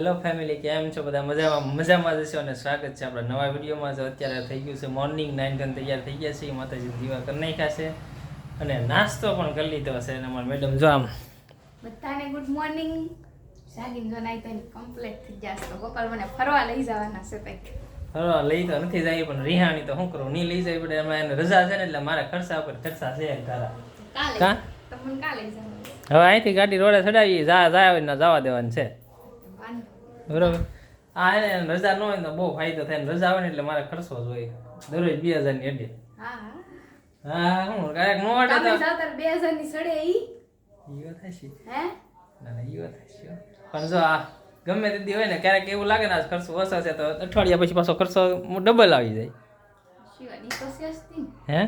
Hello family કેમ છો બધા? મજામાં મજામાં જશો અને સ્વાગત છે આપણા નવા વિડીયોમાં. જો અત્યારે થઈ ગયું છે મોર્નિંગ નાઇન ટેન તૈયાર થઈ ગયા છે માતાજી દીવા કરી નાખ્યા છે અને નાસ્તો પણ કરી લીધો છે. અને અમારા મેડમ જો આમ બધાને ગુડ મોર્નિંગ સાગીન જો નાઈ તો કમ્પ્લીટ થઈ જશે તો ગોપાલ મને ફરવા લઈ જવાના છે કંઈક. ફરવા લઈ તો નથી જાય પણ રિહાણી તો શું કરું? નહીં લઈ જાય પડે એમાં એને રજા છે ને એટલે મારા ખર્ચા ઉપર ખર્ચા છે તારા કાલે. હવે અહીંથી ગાડી રોડે ચડાવી જા જાય ના જવા દેવાની છે. બરોબર? આ એને રજા ન હોય તો બહુ ફાયદો થાય ને રજા આવે ને એટલે મારે ખર્ચો જ હોય. દરરોજ બે હજારની અડે. હા હા. હું ક્યારેક નો અડે તો? બે હજારની સડે ઈ? હે? ના ના પણ જો આ ગમે તે દી હોય ને ક્યારેક એવું લાગે ને આજ ખર્ચો ઓછો છે તો અઠવાડિયા પછી પાછો ખર્ચો ડબલ આવી જાય. ને. હે?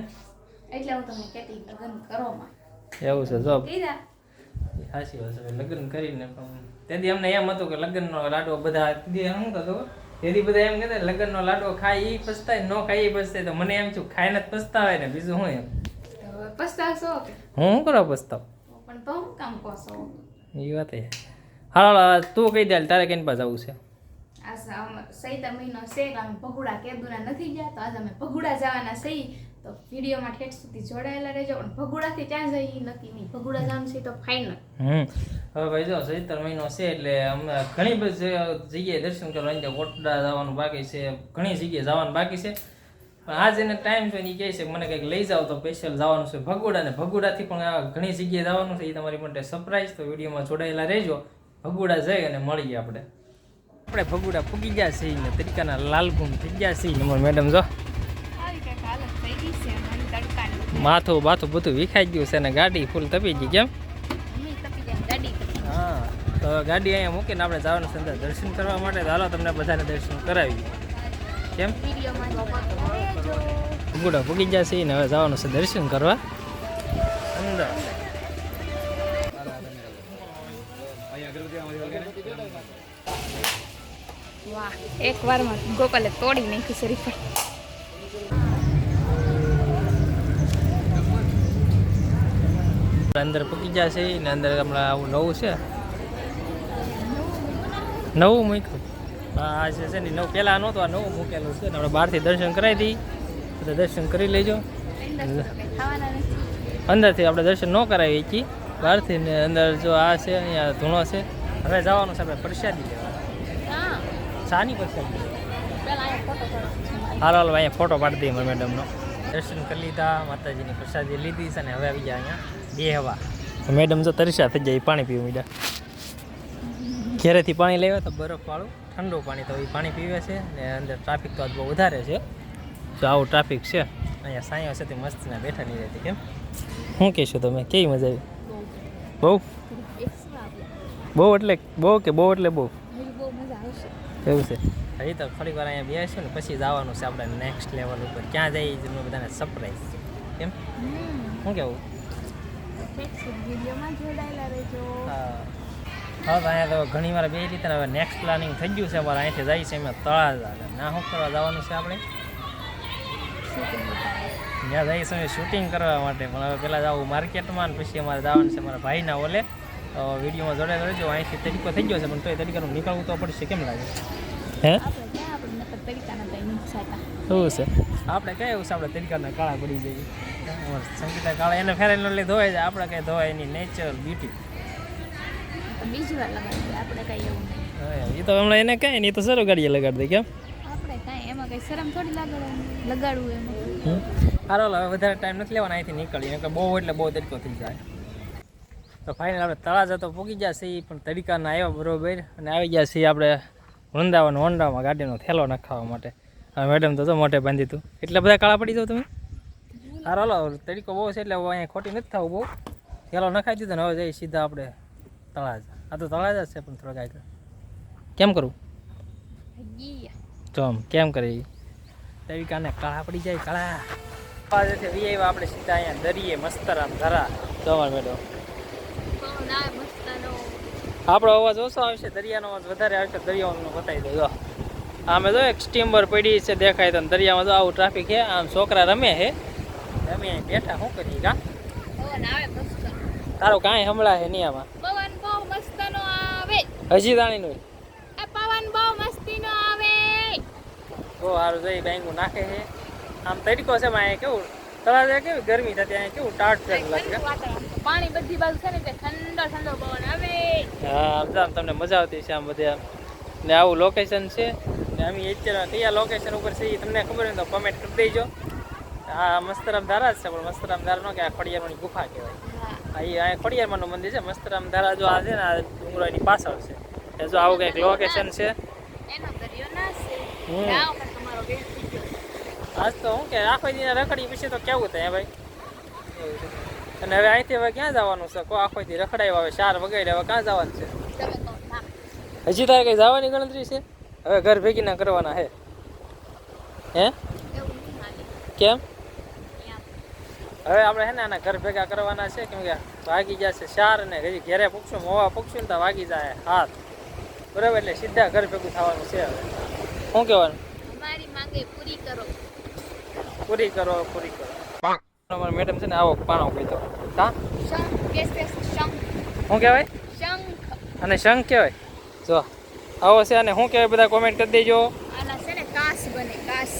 એટલે હું તમને કહેતી લગ્ન કરો માં એવું છે જો. સાચી વાત છે લગ્ન કરીને પણ તેથી અમને એમ હતું કે લગ્નનો લાડવો બધા શું થતું? તેથી બધા એમ કહેતા લગ્નનો લાડવો ખાય એ પસ્તાય ન ખાય એ પસ્તાય. તો મને એમ છું ખાઈને જ પસ્તાવાય ને બીજું હું એમ? તો પસ્તાશો હું શું કરવા પસ્તાવ? પણ તો કામ કહો એ વાત એ હાલો તું કહી દે તારે કઈ પાસે જવું છે? આ સૈતા મહિનો છે અમે પગુડા કેદુના નથી ગયા તો આજે અમે પગુડા જવાના સહી તો વિડીયોમાં ઠેઠ સુધી જોડાયેલા રહેજો. પણ ભગુડાથી ત્યાં જઈ નક્કી નહીં. ભગુડા જવાનું છે તો ફાઇનલ હમ. હવે ભાઈ જો ચૈત્ર મહિનો છે એટલે અમે ઘણી બધી જગ્યાએ દર્શન કરવા અહીંયા કોટડા જવાનું બાકી છે ઘણી જગ્યાએ જવાનું બાકી છે. પણ આજ એને ટાઈમ છે એ કહે છે મને કંઈક લઈ જાઓ તો સ્પેશિયલ જવાનું છે ભગોડા. ને ભગોડાથી પણ આ ઘણી જગ્યાએ જવાનું છે એ તમારી માટે સરપ્રાઈઝ તો વિડીયોમાં જોડાયેલા રહેજો. ભગોડા જઈ અને મળીએ આપણે. આપણે ભગોડા ફૂગી ગયા છીએ ને તરીકાના લાલગુમ થઈ ગયા છીએ. ને મેડમ જો આવી કંઈક હાલત થઈ ગઈ છે મને તડકાની માથું બાથું બધું વિખાઈ ગયું છે અને ગાડી ફૂલ તપી ગઈ કેમ? હા તો ગાડી અહીંયા મૂકીને આપણે જવાનું છે અંદર દર્શન કરવા માટે. ચાલો તમને બધાને દર્શન કરાવી. કેમ? ગુડા ગયા છે ને હવે જવાનું છે દર્શન કરવા. અંદર. વાહ એક વારમાં ગોપાલે તોડી નાખી શરીફળ અંદર ગયા છે ને અંદર હમણાં આવું નવું છે. નવું મૂક્યું. આ જે છે ને નવું પહેલાં નહોતું, આ નવું મૂકેલું છે. ને આપણે બહારથી દર્શન કરાવી દઈ બધા દર્શન કરી લેજો. અંદરથી આપણે દર્શન ન કરાવી શકીએ બહારથી ને અંદર જો આ છે, અહીંયા ધૂણો છે. હવે જવાનું છે આપણે પ્રસાદી લેવા. સાની પ્રસાદી હાલ, હાલો, અહીંયા ફોટો પાડી દઈએ મેડમનો દર્શન કરી લીધા, માતાજીની પ્રસાદી લીધી છે અને હવે આવી જાય અહીંયા. બે હવા. મેડમ જો તરસ્યા થઈ જાય પાણી પીવું મીડા. ઘેરેથી પાણી લેવા તો બરફવાળું ઠંડુ પાણી તો એ પાણી પીવે છે ને અંદર ટ્રાફિક તો આજ બહુ વધારે છે. તો આવું ટ્રાફિક છે, અહીંયા સાંયો છે તે મસ્તીના બેઠા નહીં રહેતી કેમ? શું કહેશો તમે, કેવી મજા આવી? બહુ? બહુ એટલે, બહુ કે બહુ એટલે બહુ? એવું છે. હજી તો ફરી વાર અહીંયા બેસીશું ને પછી જવાનું છે આપણે નેક્સ્ટ લેવલ ઉપર. ક્યાં જઈએ બધાને સરપ્રાઈઝ કેમ? શું કેવું? વિડીયોમાં જોડાયેલા રહેજો. હા. હા તો અહીંયા તો ઘણી વાર બે રીતે હવે નેક્સ્ટ પ્લાનિંગ થઈ ગયું છે. અમારે અહીંથી જાય છે અમે તળાજા ના શું કરવા જવાનું છે આપણે? ત્યાં જઈશું અમે શૂટિંગ કરવા માટે. પણ હવે પહેલાં જવું માર્કેટમાં અને પછી અમારે જવાનું છે મારા ભાઈના ઓલે. તો વિડીયોમાં જોડાયેલા રહેજો. અહીંથી તરીકો થઈ ગયો છે પણ તોય તરીકાનું નીકળવું તો પડશે. કેમ લાગે? હે? તો શું છે? આપણે કઈ એવું છે? આપણે તરીકાના કાળા પડી જઈએ. અમારે સંગીતા કાળા એને ફેરેલ લઈ ધોવાય છે. આપણે કઈ ધોવાય એની નેચરલ બ્યુટી બીજી વાર લગાડી આપણે કઈ એવું નહીં. એ તો હમણાં એને કઈ નહીં તો સરો ગાડીએ લગાડી દે. કેમ? આપણે કઈ એમાં કઈ શરમ થોડી લગાડવાની લગાડવું એમાં. હારો હવે વધારે ટાઈમ નથી લેવાનો. અહીંથી નીકળીએ. બહુ એટલે બહુ તડકો થઈ જાય. તો ફાઇનલ આપણે તળાજા તો પૂગી ગયા છીએ પણ તરીકાના આવ્યા બરોબર. અને આવી ગયા છીએ આપણે વૃંદાવન હોન્ડામાં ગાડીનો થેલો નખાવવા માટે. હવે મેડમ તો તો મોઢે બાંધી હતું એટલા બધા કાળા પડી જાવ તમે? હારો, હાલો તરીકો બહુ છે એટલે હવે અહીંયા ખોટી નથી થવું બહુ. પેલો નખાઈ દીધો ને, હવે જઈએ સીધા આપણે તળાજ. આ તો તળાજા જ છે પણ થોડાક આગળ કેમ કરું? ગયા તો કેમ કરે? તરીકાને કાળા પડી જાય, કાળા. પાસેથી વી આવ્યા આપણે સીધા અહીંયા દરિયે મસ્તરામ ધરા. જવા મસ્તનો આપણો અવાજ ઓછો આવશે, દરિયાનો અવાજ વધારે આવશે દરિયાનો બતાવી દો આમે જો, એક સ્ટીમર પડી છે, દેખાય તો દરિયામાં જો આવું ટ્રાફિક છે, આમ છોકરા રમે છે. અમે અહીં બેઠા શું કરીએ કા તારો કાંઈ હમણાં છે નહીં આમાં? પવન બહુ મસ્ત નો આવે. હજી દાણી નું પવન બહુ મસ્તી નો આવે. તો હારું જઈ બેંગુ નાખે છે આમ તરીકો છે માં કેવું? તમારે કેવી ગરમી થતી? અહીંયા કેવું ટાટ થયેલું લાગે? પાણી બધી બાજુ છે ને તે ઠંડો ઠંડો પવન આવે. હા આમ તમને મજા આવતી છે આમ બધે ને આવું લોકેશન છે. ને અમે અત્યારે કયા લોકેશન ઉપર છે એ તમને ખબર હોય તો કમેન્ટ કરી દેજો. હા મસ્તરામ ધારા છે પણ મસ્તરામ ધારા નો કે આ ખડિયારની ગુફા કહેવાય. આ ખડિયારમાંનું મંદિર છે મસ્તરામ ધારા જો આ છે ને આ ડુંગરોની પાછળ છે. એ જો આવું કંઈક લોકેશન છે. આજ તો હું કે આખો દી રખડી પછી તો કેવું થાય ભાઈ? અને હવે અહીંથી હવે ક્યાં જવાનું છે? કો આખો દી રખડાયો હવે ચાર વગેરે હવે ક્યાં જવાનું છે? હજી તારે કઈ જવાની ગણતરી છે? હવે ઘર ભેગી ના કરવાના હે. હે? કેમ? હવે આપણે હે ને આના ઘર ભેગા કરવાના છે કેમ કે વાગી જશે ચાર ને હજી ઘેરે પૂછશું મોવા પૂછશું ને તો વાગી જાય હાથ. બરાબર એટલે સીધા ઘર ભેગું થવાનું છે હવે. શું કહેવાનું? અમારી માંગે પૂરી કરો. પૂરી કરો પૂરી કરો. અમારા મેડમ છે ને આવો પાણો કીધો હા શું? કહેવાય? શંખ. અને શંખ કહેવાય? જો આવો છે અને શું કહેવાય બધા કોમેન્ટ કરી દેજો. આના છે ને કાસ બને કાસ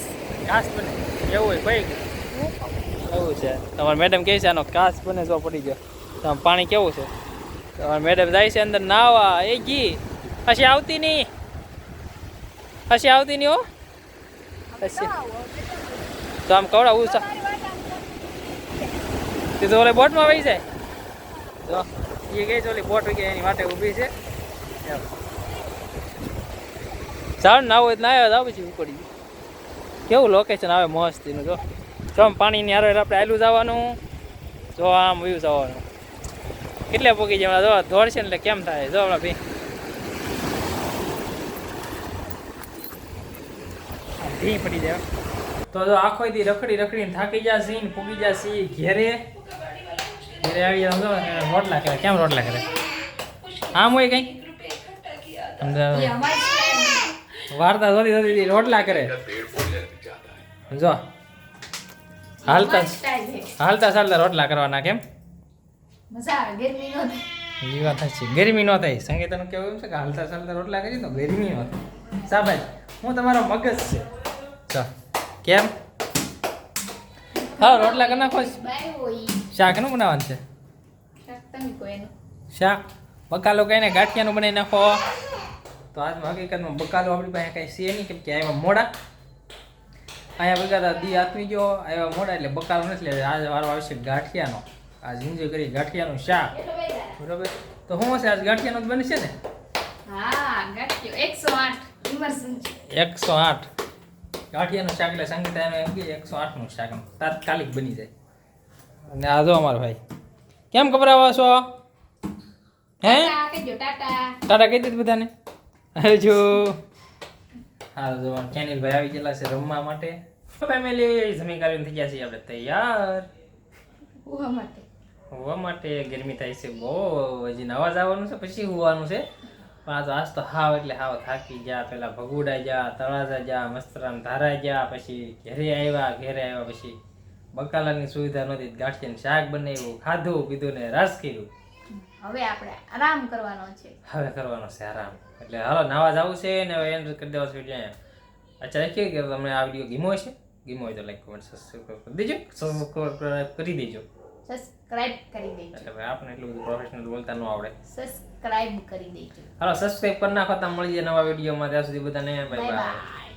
કાસ બને. એવું હોય ભાઈ એવું છે? તમારે મેડમ કહે છે આનો કાચ બને જો પડી ગયો. તો આમ પાણી કેવું છે? તમારે મેડમ જાય છે અંદર નાવા, એ ગી પછી આવતી નહીં. પછી આવતી નહીં હો. પછી તો આમ કવડાવું છે તે તો ઓલે બોટમાં વહી જાય. જો એ ગઈ ઓલી બોટ ગઈ એની માટે ઊભી છે. સારું ના હોય તો ના આવે જાવ પછી ઉપડી કેવું લોકેશન આવે મસ્તીનું, જો. જો પાણીની હારે આપણે આયલું જવાનું. જો આમ વ્યૂ જવાનું. કેટલે પોકી જાય જો દોડશે ને એટલે કેમ થાય? જો આપણા ભાઈ ભી પડી જાય. તો જો આખો દી રખડી રખડીને થાકી જશે ને પૂગી છે ઘેરે. ઘેરે આવી જાય જો રોટલા કરે. કેમ રોટલા કરે? આમ હોય કઈ? વાર્તા જોતી જોતી રોટલા કરે. જો. હાલતા હાલતા ચાલતા રોટલા કરવાના કેમ? મજા આવે ગરમી નો થાય. એ વાત સાચી ગરમી ન થાય. સંગીતાનું કેવું એમ છે કે હાલતા ચાલતા રોટલા કરી તો ગરમી ન થાય. સાબાઈ હું તમારો મગજ છે. ચા કેમ? હા રોટલા કરી નાખો. છે. શાકનું બનાવવાનું છે? શાક બકાલો કહીને ગાંઠિયાનું બનાવી નાખો. તો આજમાં હકીકતમાં બકાલો આપણી પાસે કાંઈ છે નહીં કેમ કે આવ્યા મોડા. અહીંયા બગાતા દી આથમી ગયો આવ્યા મોડા એટલે બકાલો નથી લેવા આજે વારો આવશે ગાંઠિયાનો. આજ ઇન્જોય કરી ગાંઠિયાનું શાક. બરોબર? તો શું હશે? આજ ગાંઠિયાનો જ બનશે ને? હા એકસો આઠ. એકસો આઠ. ગાંઠિયાનું શાક એટલે સંગીતા એનું એમ કે એકસો આઠનું શાક એમ તાત્કાલિક બની જાય. અને આ જો અમારો ભાઈ. કેમ ગભરાવો છો? હે? ટાટા કહી દીધું બધાને. હજુ હા જો કેનિલ ભાઈ આવી ગયેલા છે રમવા માટે. ફેમિલી જમી કરીને થઈ ગયા આપણે તૈયાર. હોવા માટે. હોવા માટે ગરમી થાય છે બહુ. હજી નવા જવાનું છે પછી હોવાનું છે. પણ આ તો આજ તો હાવ એટલે હાવ થાકી ગયા. પેલા ભગુડા જા તળાજા જા મસ્તરામ ધારા ગયા પછી ઘેરે આવ્યા ઘેરે આવ્યા પછી બકાલાની સુવિધા નહોતી ગાંઠિયાનું શાક બનાવ્યું ખાધું પીધું ને રસ કર્યું. હવે આપણે આરામ કરવાનો છે. હવે કરવાનો છે આરામ. એટલે હાલો નાવા જવું છે ને હવે એન્ડ કરી દેવા છે અહીંયા અચ્છા કે કે તમને આ વીડિયો ગીમો છે ગીમો હોય તો લાઈક કમેન્ટ સબસ્ક્રાઈબ કરી દેજો. સબસ્ક્રાઈબ કરી દેજો. સબસ્ક્રાઇબ કરી દેજો. એટલે ભાઈ આપણે એટલું બધું પ્રોફેશનલ બોલતા ન આવડે. સબસ્ક્રાઇબ કરી દેજો. હાલો સબસ્ક્રાઈબ કરી નાખો તો મળી જાય નવા વિડીયોમાં ત્યાં સુધી બધાને બાય બાય